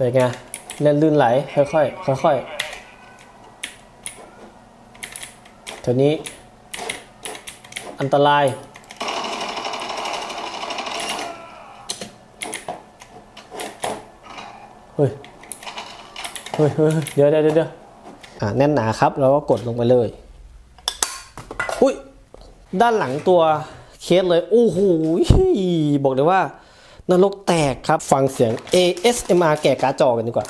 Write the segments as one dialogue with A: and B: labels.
A: เป็นไงเล่นลื่นไหลค่อยๆค่อยๆเท่านี้อันตรายเฮ้ยเฮ้ยเฮ้ย เฮ้ยเดี๋ยวเดี๋ยวเดี๋ยวอ่าแน่นหนาครับ แล้วก็กดลงไปเลย อุ้ย ด้านหลังตัวเคสเลย โอ้โห บอกเลยว่า นรกแตกครับ ฟังเสียง ASMR แก่การ์ดจอกันดีกว่า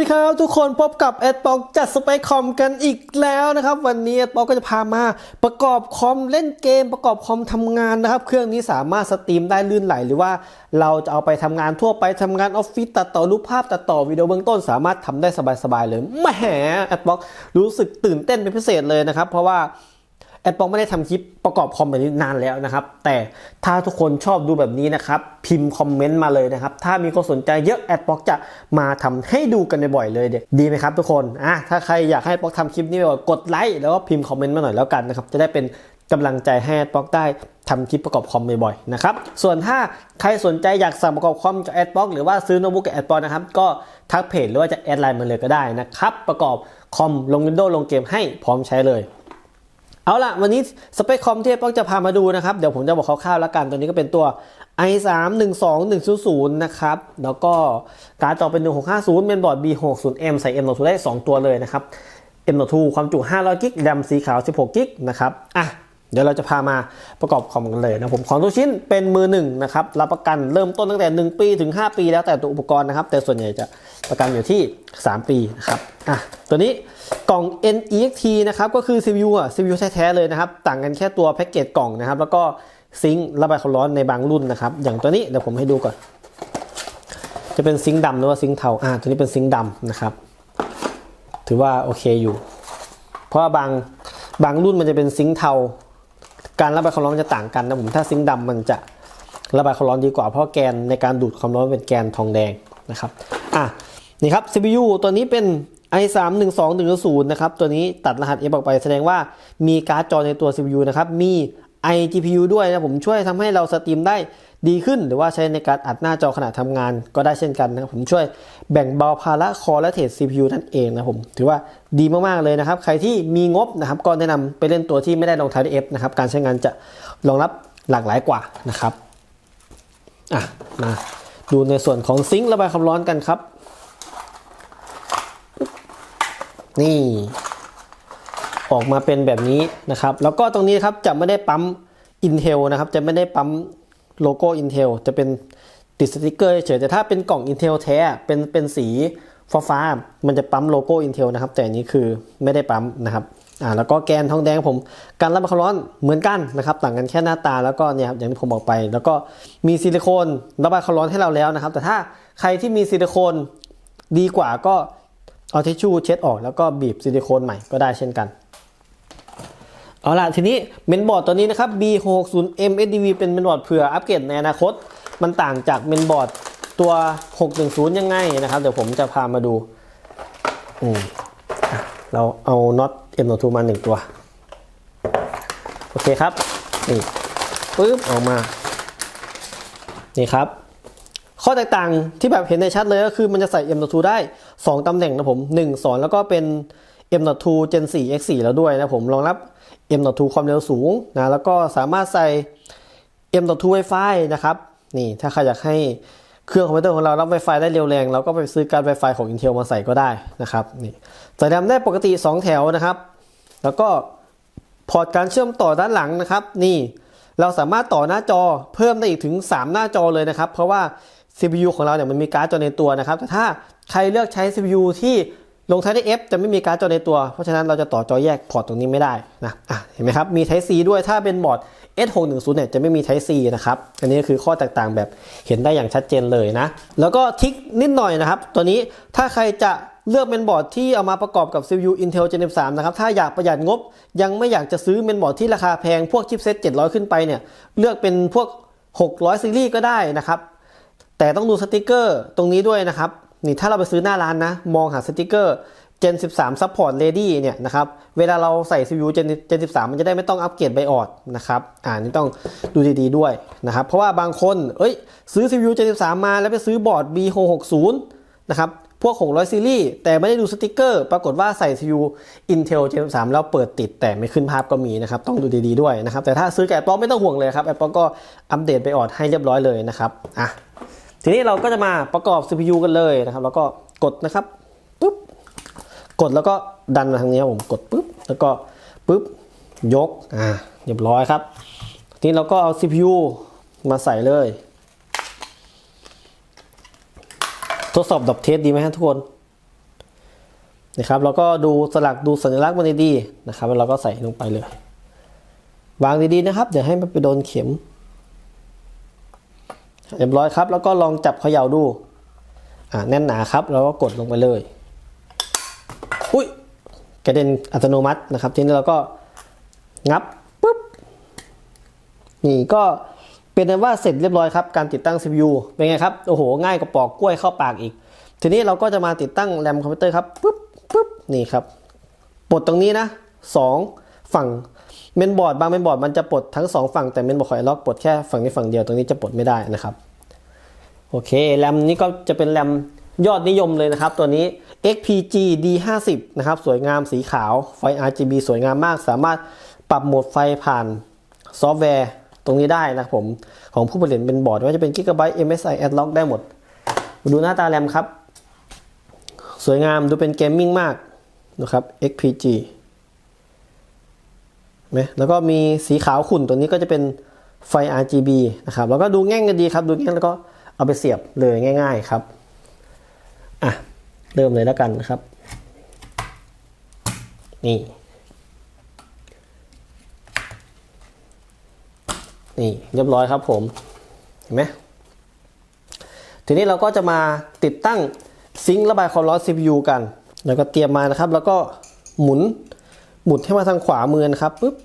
A: สวัสดีครับทุกคนพบกับแอดปอกจัดสเปคคอมกันอีกแล้วนะครับ วันนี้แอดปอกก็จะพามาประกอบคอมเล่นเกม ประกอบคอมทำงานนะครับ เครื่องนี้สามารถสตรีมได้ลื่นไหล หรือว่าเราจะเอาไปทำงานทั่วไปทำงานออฟฟิศตัดต่อรูปภาพตัดต่อวิดีโอเบื้องต้น สามารถทำได้สบายๆเลยแหมแอดปอกรู้สึกตื่นเต้นเป็นพิเศษเลยนะครับ เพราะว่า แอดปองไม่ได้ทำคลิปประกอบคอมแบบนี้นานแล้วนะครับ แต่ถ้าทุกคนชอบดูแบบนี้นะครับ พิมพ์คอมเมนต์มาเลยนะครับ ถ้ามีคนสนใจเยอะแอดปอกจะมาทำให้ดูกันบ่อยๆเลยเด็ดีไหมครับทุกคนอะถ้าใครอยากให้แอดปอกทำคลิปนี้บ่อยกดไลค์แล้วก็พิมพ์คอมเมนต์มาหน่อยแล้วกันนะครับ จะได้เป็นกำลังใจให้แอดปอกได้ทำคลิปประกอบคอมบ่อยๆนะครับ ส่วนถ้าใครสนใจอยากสั่งประกอบคอมจากแอดปอกหรือว่าซื้อโน้ตบุ๊กกับแอดปอกนะครับ ก็ทักเพจหรือว่าจะแอดไลน์มาเลยก็ได้นะครับ ประกอบคอมลงวินโดว์ลงเกมให้พร้อมใช้เลย เอาล่ะ วันนี้สเปคคอมที่ป๊อกจะพามาดูนะครับ เดี๋ยวผมจะบอกคร่าวๆแล้วกัน ตัวนี้ก็เป็นตัว i3 12100นะครับ แล้วก็การ์ดจอเป็น 1650เมนบอร์ด B60M ใส่ M.2 ได้ 2 ตัวเลยนะครับ M.2 ความจุ500กิกแรมสีขาว 16กิกนะครับอะเดี๋ยวเราจะพามาประกอบคอมกันเลยนะผมของทุกชิ้นเป็นมือหนึ่งนะครับรับประกันเริ่มต้นตั้งแต่ 1 ปีถึง 5 ปีแล้วแต่ตัวอุปกรณ์นะครับ แต่ส่วนใหญ่จะ ประกันอยู่ที่ 3 ปีนะครับอะตัวนี้กล่อง NEXT นะครับก็คือ CPU อะ CPU แท้ๆเลยนะครับ ต่างกันแค่ตัวแพ็กเกจกล่องนะครับ แล้วก็ซิงค์ระบายความร้อนในบางรุ่นนะครับ อย่างตัวนี้เดี๋ยวผมให้ดูก่อน จะเป็นซิงค์ดำหรือว่าซิงค์เทาอ่าตัวนี้เป็นซิงค์ดำนะครับ ถือว่าโอเคอยู่ เพราะว่าบางบางรุ่นมันจะเป็นซิงค์เทา การระบายความร้อนมันจะต่างกันนะผมถ้าซิงค์ดำมันจะระบายความร้อนดีกว่าเพราะแกนในการดูดความร้อนเป็นแกนทองแดงนะครับ อะ นี่ครับ CPU ตัวนี้เป็น i3 1 2 1 0นะครับ ตัวนี้ตัดรหัส F ออกไปแสดงว่ามีการ์ดจอในตัว CPU นะครับ มี iGPU ด้วยนะผมช่วยทำให้เราสตรีมได้ดีขึ้น หรือว่าใช้ในการอัดหน้าจอขณะทำงานก็ได้เช่นกันนะครับผมช่วยแบ่งเบาภาระคอและเทรด CPU นั่นเองนะผม ถือว่าดีมาก ๆ เลยนะครับ ใครที่มีงบนะครับก็แนะนำไปเล่นตัวที่ไม่ได้รองท้ายด้วย F นะครับการใช้งานจะรองรับหลากหลายกว่านะครับอะมาดูในส่วนของซิงค์ระบายความร้อนกันครับ นี่ ออกมาเป็นแบบนี้นะครับ แล้วก็ตรงนี้ครับจะไม่ได้ปั๊ม Intel นะครับ จะไม่ได้ปั๊มโลโก้ Intel จะเป็นติดสติกเกอร์เฉยแต่ถ้าเป็นกล่อง Intel แท้เป็นเป็นสีฟ้าฟ้าๆมันจะปั๊มโลโก้ Intel นะครับ แต่อันนี้คือไม่ได้ปั๊มนะครับอ่าแล้วก็แกนทองแดงผมการระบความร้อนเหมือนกันนะครับ ต่างกันแค่หน้าตาแล้วก็เนี่ยครับอย่างที่ผมบอกไป แล้วก็มีซิลิโคนระบายความร้อนให้เราแล้วนะครับ แต่ถ้าใครที่มีซิลิโคนดีกว่าก็ เอาทิชชู่เช็ดออกแล้วก็บีบซิลิโคนใหม่ก็ได้เช่นกัน เอาล่ะทีนี้เมนบอร์ดตัวนี้นะครับ B60M SDV เป็นเมนบอร์ดเผื่ออัปเกรดในอนาคต มันต่างจากเมนบอร์ดตัว 610 ยังไงนะครับ เดี๋ยวผมจะพามาดูอืมเราเอาน็อต M2 มา1ตัว โอเคครับ นี่ปึ๊บออกมา นี่ครับ ข้อแตกต่างที่แบบเห็นในชัดเลยก็คือมันจะใส่ M.2 ได้ 2 ตำแหน่งนะผม 1 2 แล้วก็เป็น M.2 Gen 4 X4 แล้วด้วยนะผมรองรับ M.2 ความเร็วสูงนะแล้วก็สามารถใส่ M.2 Wi-Fi นะครับนี่ถ้าใครอยากให้เครื่องคอมพิวเตอร์ของเรารับ Wi-Fi ได้เร็วแรงเราก็ไปซื้อการ Wi-Fi ของ Intel มาใส่ก็ได้นะครับนี่ใส่แรมได้ปกติ 2 แถวนะครับ แล้วก็พอร์ตการเชื่อมต่อด้านหลังนะครับ นี่เราสามารถต่อหน้าจอเพิ่มได้อีกถึง 3 หน้าจอเลยนะครับ เพราะว่า CPU ของเราเนี่ยมันมีการ์ดจอในตัวนะครับ แต่ถ้า ใครเลือกใช้ CPU ที่ลงท้ายด้วย F จะไม่มีการ์ดจอในตัว เพราะฉะนั้นเราจะต่อจอแยกพอร์ตตรงนี้ไม่ได้นะะเห็นไหมครับ มี Type C ด้วยถ้าเป็นบอร์ด S610 เนี่ยจะไม่มี Type C นะครับ อันนี้ก็คือข้อแตกต่างแบบเห็นได้อย่างชัดเจนเลยนะ แล้วก็ทิกนิดหน่อยนะครับ ตัวนี้ถ้าใครจะเลือกเมนบอร์ดที่เอามาประกอบกับ CPU Intel Gen 3นะครับ ถ้าอยากประหยัดงบ ยังไม่อยากจะซื้อเมนบอร์ดที่ราคาแพงพวกชิปเซ็ต700 ขึ้นไปเนี่ยเลือกเป็นพวก 600ซีรีส์ก็ได้นะครับแต่ต้องดูสติกเกอร์ตรงนี้ด้วยนะครับ นี่ถ้าเราไปซื้อหน้าร้านนะ มองหาสติกเกอร์ Gen 13 Support Ready เนี่ยนะครับ เวลาเราใส่ CPU Gen Gen 13 มันจะได้ไม่ต้องอัปเกรดไบออดนะครับ อ่านี่ต้องดูดีๆด้วยนะครับ เพราะว่าบางคน เอ้ย ซื้อ CPU Gen 13 มาแล้วไปซื้อบอร์ด B660 นะครับ พวก 600 ซีรีส์ แต่ไม่ได้ดูสติกเกอร์ ปรากฏว่าใส่ CPU Intel Gen 13 แล้วเปิดติดแต่ไม่ขึ้นภาพก็มีนะครับ ต้องดูดีๆด้วยนะครับ แต่ถ้าซื้อแกับ Apple ไม่ต้องห่วงเลยครับ Apple ก็อัปเดตไบออดให้เรียบร้อยเลยนะครับ อะ ทีนี้เราก็จะมาประกอบ CPU กันเลยนะครับ แล้วก็กดนะครับปุ๊บกดแล้วก็ดันมาทางนี้ผมกดปุ๊บแล้วก็ปุ๊บยกอ่าเรียบร้อยครับ ทีนี้เราก็เอา CPU มาใส่เลย ทดสอบดับเทสดีไหมฮะทุกคนนะครับแล้วก็ดูสลักดูสัญลักษณ์มันดีๆนะครับแล้วเราก็ใส่ลงไปเลย วางดีๆนะครับอย่าให้มันไปโดนเข็ม เรียบร้อยครับ แล้วก็ลองจับเขย่าดู อ่าแน่นหนาครับ แล้วก็กดลงไปเลย อุ้ยกระเด็นอัตโนมัตินะครับ ทีนี้เราก็งับปุ๊บ นี่ก็เป็นนั้นว่าเสร็จเรียบร้อยครับ การติดตั้ง CPU เป็นไงครับ โอ้โห ง่ายกว่าปอกกล้วยเข้าปากอีก ทีนี้เราก็จะมาติดตั้งแรมคอมพิวเตอร์ครับปุ๊บปุ๊บนี่ครับ ปลดตรงนี้นะสองฝั่ง เมนบอร์ดบางเมนบอร์ดมันจะปลดทั้งสองฝั่งแต่เมนบอร์ดคอยล็อกปลดแค่ฝั่งนี้ฝั่งเดียวตรงนี้จะปลดไม่ได้นะครับโอเคแรมนี้ก็จะเป็นแรมยอดนิยมเลยนะครับ ตัวนี้ XPG D50 นะครับสวยงามสีขาวไฟ RGB สวยงามมาก สามารถปรับโหมดไฟผ่านซอฟต์แวร์ตรงนี้ได้นะครับผมของผู้ผลิตเป็นบอร์ดว่าจะเป็น Gigabyte MSI Adlock ได้หมด ดูหน้าตาแรมครับ สวยงามดูเป็นเกมมิ่งมากนะครับ XPG ไหมแล้วก็มีสีขาวขุ่นตัวนี้ก็จะเป็นไฟ RGB นะครับ แล้วก็ดูแง่งกันดีครับ ดูแง่งแล้วก็เอาไปเสียบเลยง่าย ๆครับ อะ เริ่มเลยแล้วกันนะครับ นี่ นี่เรียบร้อยครับผม เห็นไหมทีนี้เราก็จะมาติดตั้งซิงค์ระบายความร้อน CPU กัน แล้วก็เตรียมมานะครับ แล้วก็หมุน หมุนให้มาทางขวามือนะครับปุ๊บ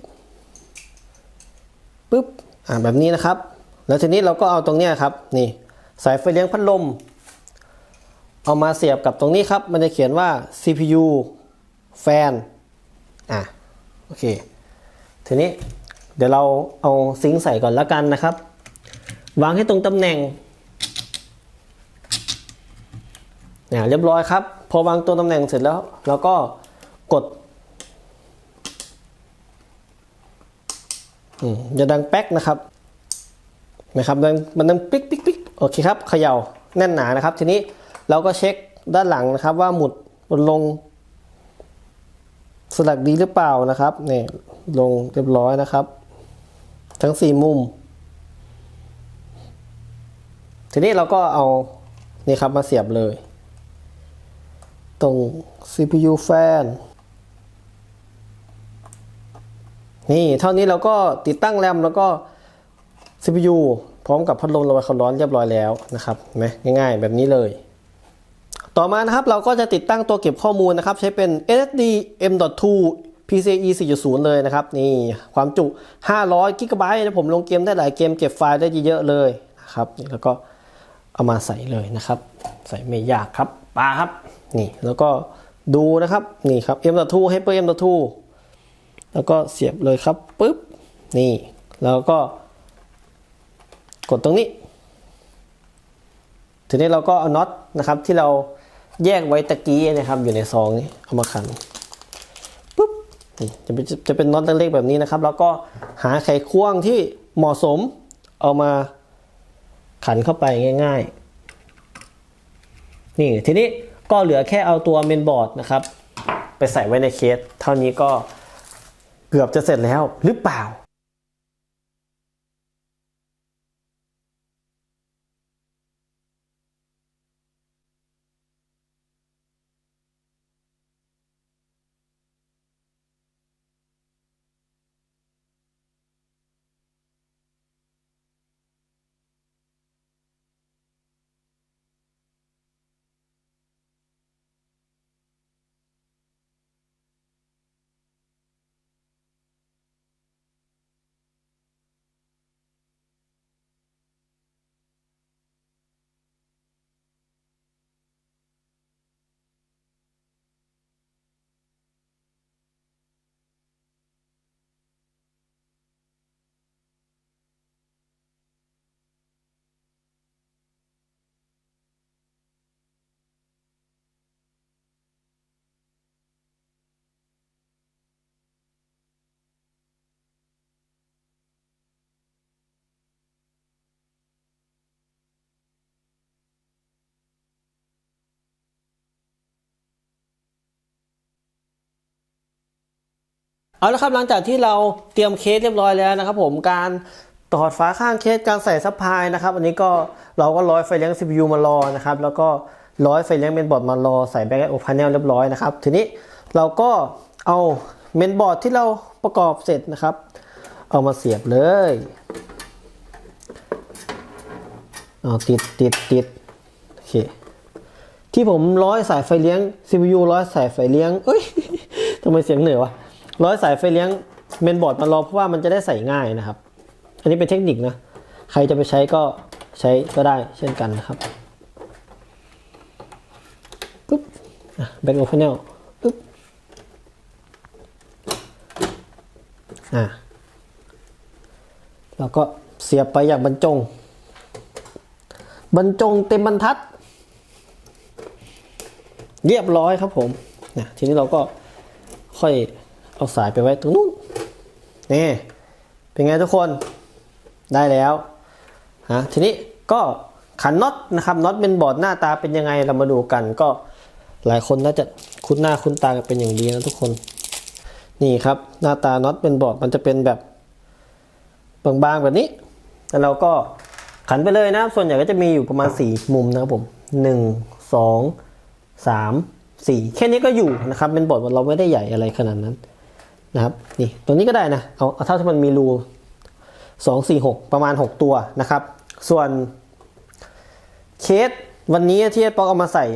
A: ปุ๊บอ่าแบบนี้นะครับ แล้วทีนี้เราก็เอาตรงเนี้ยครับนี่สายไฟเลี้ยงพัดลม เอามาเสียบกับตรงนี้ครับ มันจะเขียนว่า CPU แฟนอะโอเค ทีนี้เดี๋ยวเราเอาซิงค์ใส่ก่อนแล้วกันนะครับ วางให้ตรงตำแหน่งเนี่ยเรียบร้อยครับ พอวางตัวตำแหน่งเสร็จแล้ว เราก็กด อืมจะดังแป๊กนะครับนะครับดังมันดังปิ๊กปิ๊กปิ๊กโอเคครับเขย่าแน่นหนานะครับ ทีนี้เราก็เช็คด้านหลังนะครับ ว่าหมุดมันลง สลักดีหรือเปล่านะครับนี่ลงเรียบร้อยนะครับ ทั้งสี่มุม ทีนี้เราก็เอานี่ครับมาเสียบเลย ตรง CPU fan นี่ นี่เท่านี้เราก็ติดตั้งแรมแล้วก็ CPU พร้อมกับพัดลมระบายความร้อนเรียบร้อยแล้วนะครับไหมง่ายๆ แบบนี้เลย ต่อมานะครับเราก็จะติดตั้งตัวเก็บข้อมูลนะครับ ใช้เป็น SSD M.2 PCIe 4.0 เลยนะครับ นี่ความจุ 500 g b นะผมลงเกมได้หลายเกมเก็บไฟล์ได้เยอะๆเลยนะครับนี่แล้วก็เอามาใส่เลยนะครับ ใส่ไม่ยากครับปาครับ นี่แล้วก็ดูนะครับ นี่ครับ M.2 Hyper M.2 แล้วก็เสียบเลยครับปุ๊บนี่ แล้วก็ กดตรงนี้ ทีนี้เราก็เอาน็อตนะครับที่เราแยกไว้ตะกี้นะครับ อยู่ในซองนี้เอามาขันปุ๊บนี่จะเป็นจะเป็นน็อตเล็กๆแบบนี้นะครับ แล้วก็หาไขควงที่เหมาะสมเอามาขันเข้าไปง่าย ๆ นี่ทีนี้ก็เหลือแค่เอาตัวเมนบอร์ดนะครับ ไปใส่ไว้ในเคส เท่านี้ก็ เกือบจะเสร็จแล้วหรือเปล่า เอาละครับหลังจากที่เราเตรียมเคสเรียบร้อยแล้วนะครับ ผมการตอดฝาข้างเคสการใส่ซัพพลายนะครับ อันนี้ก็เราก็ร้อยไฟเลี้ยง CPU มารอนะครับแล้วก็ร้อยไฟเลี้ยงเมนบอร์ดมารอใส่แบ็กโอพาเนลเรียบร้อยนะครับทีนี้เราก็เอาเมนบอร์ดที่เราประกอบเสร็จนะครับ เอามาเสียบเลยเอาติดติดติดโอเคที่ผมร้อยสายไฟเลี้ยง CPU ร้อยสายไฟเลี้ยงเอ้ยทำไมเสียงเหนื่อยวะ ร้อยสายไฟเลี้ยงเมนบอร์ดมารอเพราะว่ามันจะได้ใส่ง่ายนะครับ อันนี้เป็นเทคนิคนะ ใครจะไปใช้ก็ใช้ก็ได้เช่นกันนะครับปุ๊บแบ็กโอเพนเนลปุ๊บอะแล้วก็เสียบไปอย่างบรรจง บรรจงเต็มบรรทัด เรียบร้อยครับผมนะทีนี้เราก็ค่อย เอาสายไปไว้ตรงนู้นนี่เป็นไงทุกคนได้แล้วฮะทีนี้ก็ขันน็อตนะครับน็อตเป็นบอร์ดหน้าตาเป็นยังไงเรามาดูกัน ก็หลายคนน่าจะคุ้นหน้าคุ้นตากันเป็นอย่างดีนะทุกคนนี่ครับหน้าตาน็อตเป็นบอร์ดมันจะเป็นแบบบางๆแบบนี้ แล้วเราก็ขันไปเลยนะส่วนใหญ่ก็จะมีอยู่ประมาณ 4 มุมนะครับผม 1 2 3 4 แค่นี้ก็อยู่นะครับเป็นบอร์ดเราไม่ได้ใหญ่อะไรขนาดนั้น นะครับนี่ตัวนี้ก็ได้นะเอาเอาเท่าที่มันมีรู2 4 6 ประมาณ 6 ตัวนะครับ ส่วนเคสวันนี้ที่ป๊อกเอามาใส่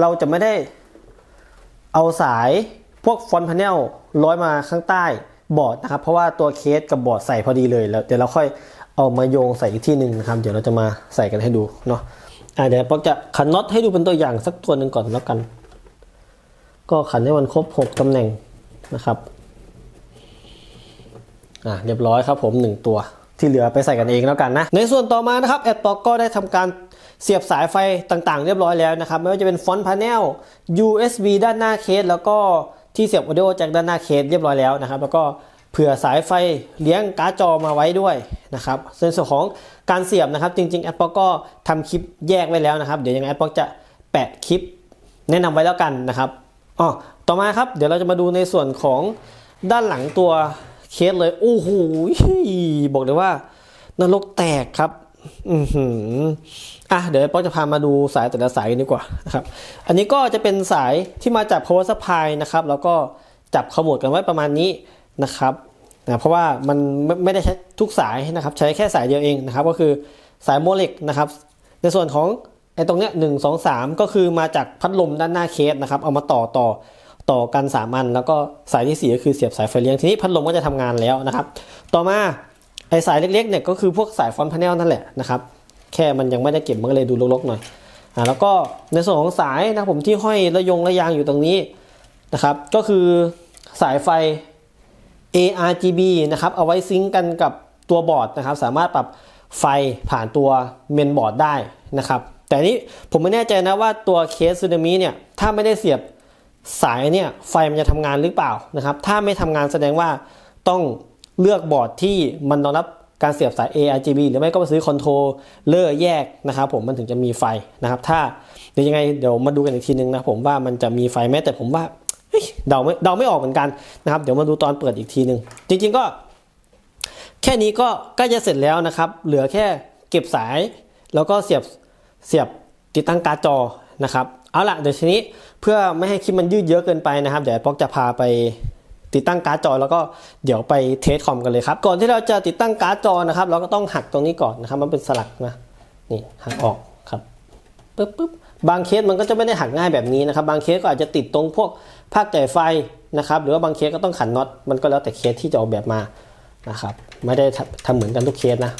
A: เราจะไม่ได้เอาสายพวกฟอนต์พาเนลร้อยมาข้างใต้บอร์ดนะครับ เพราะว่าตัวเคสกับบอร์ดใส่พอดีเลยแล้วเดี๋ยวเราค่อยเอามาโยงใส่อีกที่หนึ่งนะครับ เดี๋ยวเราจะมาใส่กันให้ดูเนาะอะเดี๋ยวป๊อกจะขันน็อตให้ดูเป็นตัวอย่างสักตัวหนึ่งก่อนแล้วกัน ก็ขันให้มันครบ 6ตำแหน่งนะครับ อะเรียบร้อยครับผม 1 ตัวที่เหลือไปใส่กันเองแล้วกันนะ ในส่วนต่อมานะครับแอดต็อกก็ได้ทำการเสียบสายไฟต่างๆ เรียบร้อยแล้วนะครับ ไม่ว่าจะเป็นฟอนต์พาเนล USB ด้านหน้าเคส แล้วก็ที่เสียบ audio jack ด้านหน้าเคสเรียบร้อยแล้วนะครับ แล้วก็เผื่อสายไฟเลี้ยงการ์ดจอมาไว้ด้วยนะครับในส่วนของการเสียบนะครับ จริงๆแอดป็อกก็ทำคลิปแยกไว้แล้วนะครับ เดี๋ยวยังไงแอดป็อกจะแปะคลิปแนะนำไว้แล้วกันนะครับอ๋อต่อมาครับเดี๋ยวเราจะมาดูในส่วนของด้านหลังตัว เคสเลยโอ้โหบอกเลยว่านรกแตกครับ อือหืออะเดี๋ยวป๊อกจะพามาดูสายแต่ละสายกันดีกว่านะครับ อันนี้ก็จะเป็นสายที่มาจาก power supply นะครับ แล้วก็จับขมวดกันไว้ประมาณนี้นะครับนะเพราะว่ามันไม่ไม่ได้ใช้ทุกสายนะครับ ใช้แค่สายเดียวเองนะครับ ก็คือสายโมเลกนะครับ ในส่วนของไอ้ตรงเนี้ยหนึ่งสองสามก็คือมาจากพัดลมด้านหน้าเคสนะครับ เอามาต่อต่อ ต่อกันสามอันแล้วก็สายที่สี่ก็คือเสียบสายไฟเลี้ยงทีนี้พัดลมก็จะทำงานแล้วนะครับ ต่อมาไอสายเล็กๆเนี่ยก็คือพวกสายฟอนต์พาเนลนั่นแหละนะครับแค่มันยังไม่ได้เก็บมันก็เลยดูรกๆหน่อยอ่าแล้วก็ในส่วนของสายนะผมที่ห้อยระยงระยางอยู่ตรงนี้นะครับ ก็คือสายไฟ ARGB นะครับเอาไว้ซิงก์กันกับตัวบอร์ดนะครับ สามารถปรับไฟผ่านตัวเมนบอร์ดได้นะครับ แต่นี้ผมไม่แน่ใจนะว่าตัวเคสซูนามิเนี่ยถ้าไม่ได้เสียบ สายเนี่ยไฟมันจะทำงานหรือเปล่านะครับ ถ้าไม่ทำงานแสดงว่าต้องเลือกบอร์ดที่มันรองรับการเสียบสาย ARGB หรือไม่ก็ไปซื้อคอนโทรลเลอร์แยกนะครับผมมันถึงจะมีไฟนะครับ ถ้าเดี๋ยวยังไงเดี๋ยวมาดูกันอีกทีนึงนะผมว่ามันจะมีไฟไหมแต่ผมว่าเดาไม่เดาไม่ออกเหมือนกันนะครับ เดี๋ยวมาดูตอนเปิดอีกทีหนึ่งจริง ๆก็ แค่นี้ก็ใกล้จะเสร็จแล้วนะครับ เหลือแค่เก็บสาย แล้วก็เสียบเสียบติดตั้งการ์ดจอนะครับ เอาละเดี๋ยวทีนี้เพื่อไม่ให้คลิปมันยืดเยอะเกินไปนะครับ เดี๋ยวป๊อกจะพาไปติดตั้งการ์ดจอแล้วก็เดี๋ยวไปเทสคอมกันเลยครับ ก่อนที่เราจะติดตั้งการ์ดจอนะครับ เราก็ต้องหักตรงนี้ก่อนนะครับ มันเป็นสลักนะนี่หักออกครับปึ๊บปึ๊บบางเคสมันก็จะไม่ได้หักง่ายแบบนี้นะครับ บางเคสก็อาจจะติดตรงพวกภาคจ่ายไฟนะครับ หรือว่าบางเคสก็ต้องขันน็อตมันก็แล้วแต่เคสที่จะออกแบบมานะครับ ไม่ได้ทำทำเหมือนกันทุกเคสนะ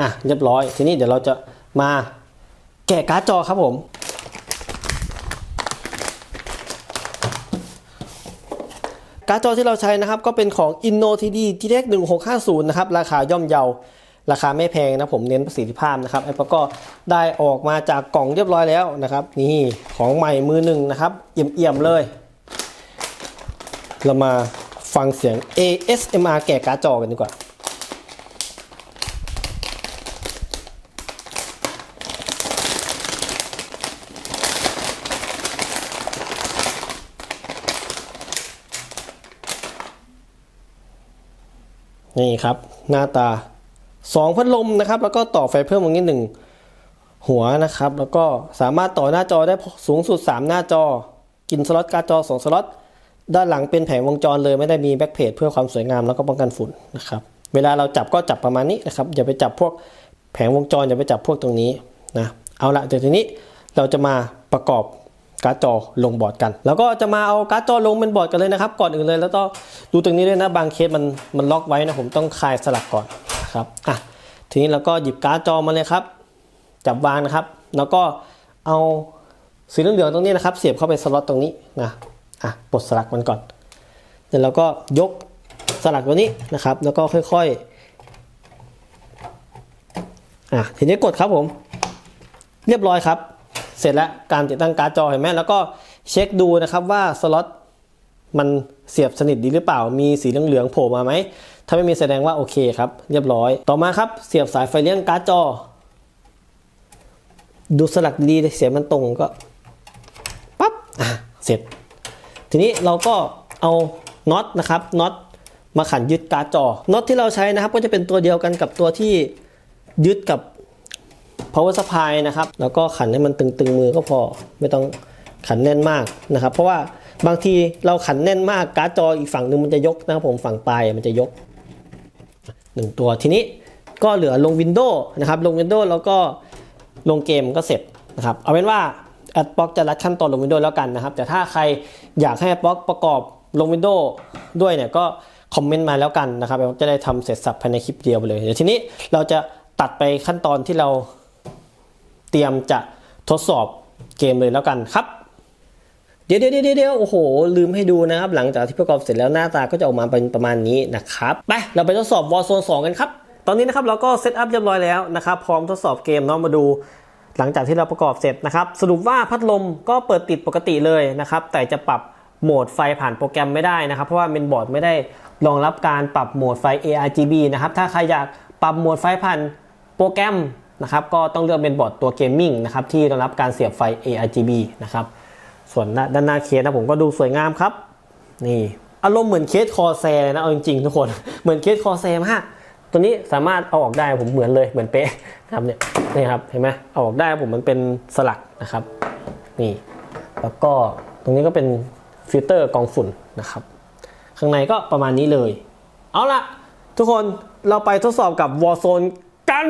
A: อะเรียบร้อย ทีนี้เดี๋ยวเราจะมา แกะการ์ดจอครับผม การ์ดจอที่เราใช้นะครับ ก็เป็นของ Inno TD GTX 1650 นะครับ ราคาย่อมเยา ราคาไม่แพงนะผมเน้นประสิทธิภาพนะครับไอ้ปก็ได้ออกมาจากกล่องเรียบร้อยแล้วนะครับ นี่ของใหม่มือหนึ่งนะครับเอี่ยมๆเลย เรามาฟังเสียง ASMR แกะการ์ดจอกันดีกว่า นี่ครับ หน้าตาสองพัดลมนะครับ แล้วก็ต่อไฟเพิ่มตรงนี้หนึ่งหัวนะครับ แล้วก็สามารถต่อหน้าจอได้สูงสุด 3 หน้าจอ กินสล็อตการ์ดจอ 2 สล็อตด้านหลังเป็นแผงวงจรเลยไม่ได้มีแบ็กเพจเพื่อความสวยงามแล้วก็ป้องกันฝุ่นนะครับ เวลาเราจับก็จับประมาณนี้นะครับ อย่าไปจับพวกแผงวงจรอย่าไปจับพวกตรงนี้นะเอาละเดี๋ยวทีนี้เราจะมาประกอบ การ์ดจอลงบอร์ดกัน แล้วก็จะมาเอาการ์ดจอลงเป็นบอร์ดกันเลยนะครับ ก่อนอื่นเลย แล้วก็ดูตรงนี้ด้วยนะบางเคสมันมันล็อกไว้นะผมต้องคลายสลักก่อนครับอะทีนี้เราก็หยิบการ์ดจอมาเลยครับ จับวางนะครับ แล้วก็เอาสีเหลืองๆตรงนี้นะครับ เสียบเข้าไปสล็อตตรงนี้นะอะปลดสลักมันก่อนเดี๋ยวเราก็ยกสลักตัวนี้นะครับ แล้วก็ค่อยๆอะทีนี้กดครับผม เรียบร้อยครับ เสร็จแล้วการติดตั้งการ์ดจอเห็นไหมแล้วก็เช็คดูนะครับว่าสล็อตมันเสียบสนิทดีหรือเปล่า มีสีเหลืองๆโผล่มาไหม ถ้าไม่มีแสดงว่าโอเคครับ เรียบร้อย ต่อมาครับ เสียบสายไฟเลี้ยงการ์ดจอ ดูสลักดีเสียงมันตรงก็ปั๊บ อะ เสร็จ ทีนี้เราก็เอาน็อตนะครับ น็อตมาขันยึดการ์ดจอ น็อตที่เราใช้นะครับ ก็จะเป็นตัวเดียวกันกับตัวที่ยึดกับ power supply นะครับ แล้วก็ขันให้มันตึงๆมือก็พอ ไม่ต้องขันแน่นมากนะครับ เพราะว่าบางทีเราขันแน่นมากการ์ดจออีกฝั่งหนึ่งมันจะยกนะครับผมฝั่งปลายมันจะยกหนึ่งตัวทีนี้ก็เหลือลง Windows นะครับ ลง Windows แล้วก็ลงเกมก็เสร็จนะครับ เอาเป็นว่าแอดบ็อกจะรัดขั้นตอนลง Windows แล้วกันนะครับ แต่ถ้าใครอยากให้แอดบ็อกประกอบลง Windows ด้วยเนี่ยก็คอมเมนต์มาแล้วกันนะครับแอดบ็อกจะได้ทำเสร็จสับภายในคลิปเดียวไปเลยเดี๋ยวทีนี้เราจะตัดไปขั้นตอนที่เรา เตรียมจะทดสอบเกมเลยแล้วกันครับ เดี๋ยวเดี๋ยวเดี๋ยวโอ้โห ลืมให้ดูนะครับ หลังจากที่ประกอบเสร็จแล้วหน้าตาก็จะออกมาเป็นประมาณนี้นะครับ ไปเราไปทดสอบ Warzone 2 กันครับ ตอนนี้นะครับเราก็เซตอัพเรียบร้อยแล้วนะครับ พร้อมทดสอบเกมเนาะมาดูหลังจากที่เราประกอบเสร็จนะครับ สรุปว่าพัดลมก็เปิดติดปกติเลยนะครับ แต่จะปรับโหมดไฟผ่านโปรแกรมไม่ได้นะครับ เพราะว่าเมนบอร์ดไม่ได้รองรับการปรับโหมดไฟ ARGB นะครับ ถ้าใครอยากปรับโหมดไฟผ่านโปรแกรม นะครับก็ต้องเลือกเมนบอร์ดตัวเกมมิ่งนะครับที่รองรับการเสียบไฟ ARGB นะครับส่วนด้านหน้าเคสนะผมก็ดูสวยงามครับนี่อารมณ์เหมือนเคสคอแซนะเอาจริงๆทุกคนเหมือนเคสคอแซมากตัวนี้สามารถเอาออกได้ผมเหมือนเลยเหมือนเป๊ะครับเนี่ยนี่ครับเห็นไหมเอาออกได้ผมมันเป็นสลักนะครับนี่แล้วก็ตรงนี้ก็เป็นฟิลเตอร์กองฝุ่นนะครับข้างในก็ประมาณนี้เลย เอาละทุกคนเราไปทดสอบกับ Warzone กัน